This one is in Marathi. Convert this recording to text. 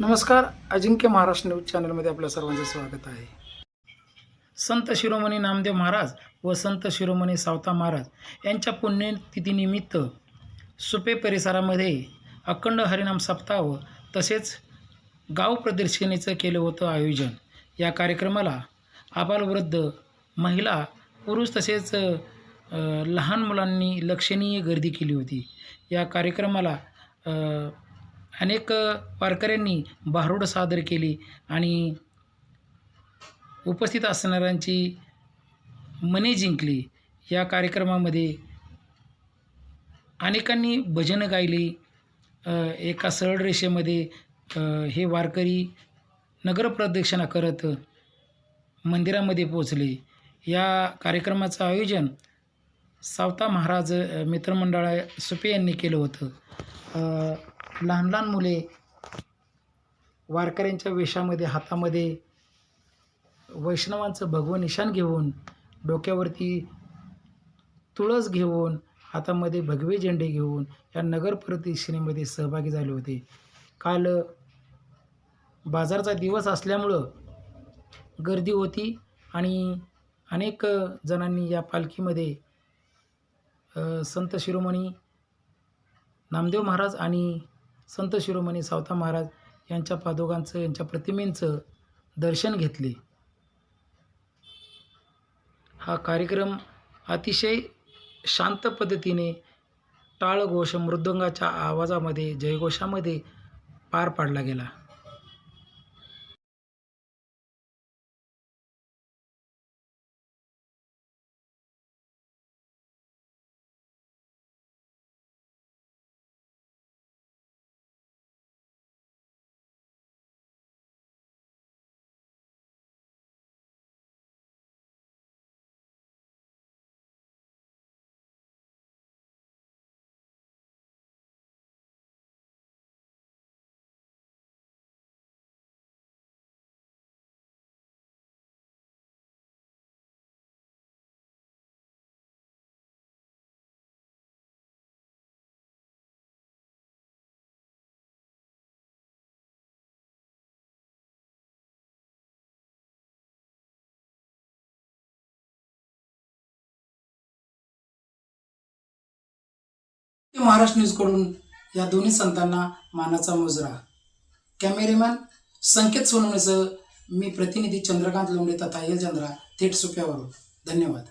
नमस्कार अजिंक्य महाराष्ट्र न्यूज चॅनलमध्ये आपल्या सर्वांचं स्वागत आहे. संत शिरोमणी नामदेव महाराज व संत शिरोमणी सावता महाराज यांच्या पुण्यतिथीनिमित्त सुपे परिसरामध्ये अखंड हरिनाम सप्ताह व तसेच गाव प्रदर्शनीचं केलं होतं आयोजन. या कार्यक्रमाला आबालवृद्ध महिला पुरुष तसेच लहान मुलांनी लक्षणीय गर्दी केली होती. या कार्यक्रमाला अनेक वारकऱ्यांनी भारूड सादर केली आणि उपस्थित असणाऱ्यांची मने जिंकली. या कार्यक्रमामध्ये अनेकांनी भजनं गायली. एका सरळ रेषेमध्ये हे वारकरी नगरप्रदक्षिणा करत मंदिरामध्ये पोचले या कार्यक्रमाचं आयोजन सावता महाराज मित्रमंडळा मित्रमंडळ सुपे यांनी केलं होतं. लहान लहान मुले वारकऱ्यांच्या वेशामध्ये हातामध्ये वैष्णवांचं भगवं निशाण घेऊन डोक्यावरती तुळस घेऊन हातामध्ये भगवे झेंडे घेऊन या नगर प्रदक्षिणेमध्ये सहभागी झाले होते. काल बाजारचा दिवस असल्यामुळं गर्दी होती आणि अनेक जणांनी या पालखीमध्ये संत शिरोमणी नामदेव महाराज आणि संत शिरोमणी सावता महाराज यांच्या पादोगांचं यांच्या प्रतिमेंचं दर्शन घेतले. हा कार्यक्रम अतिशय शांत पद्धतीने टाळघोष मृदंगाच्या आवाजामध्ये जयघोषामध्ये पार पाडला गेला. महाराष्ट्र न्यूजकडून या दोन्ही संतांना मानाचा मुजरा. कॅमेरेमॅन संकेत सोनवणेसह मी प्रतिनिधी चंद्रकांत लोंढे तथा एल चंद्रा थेट सुप्यावरून. धन्यवाद.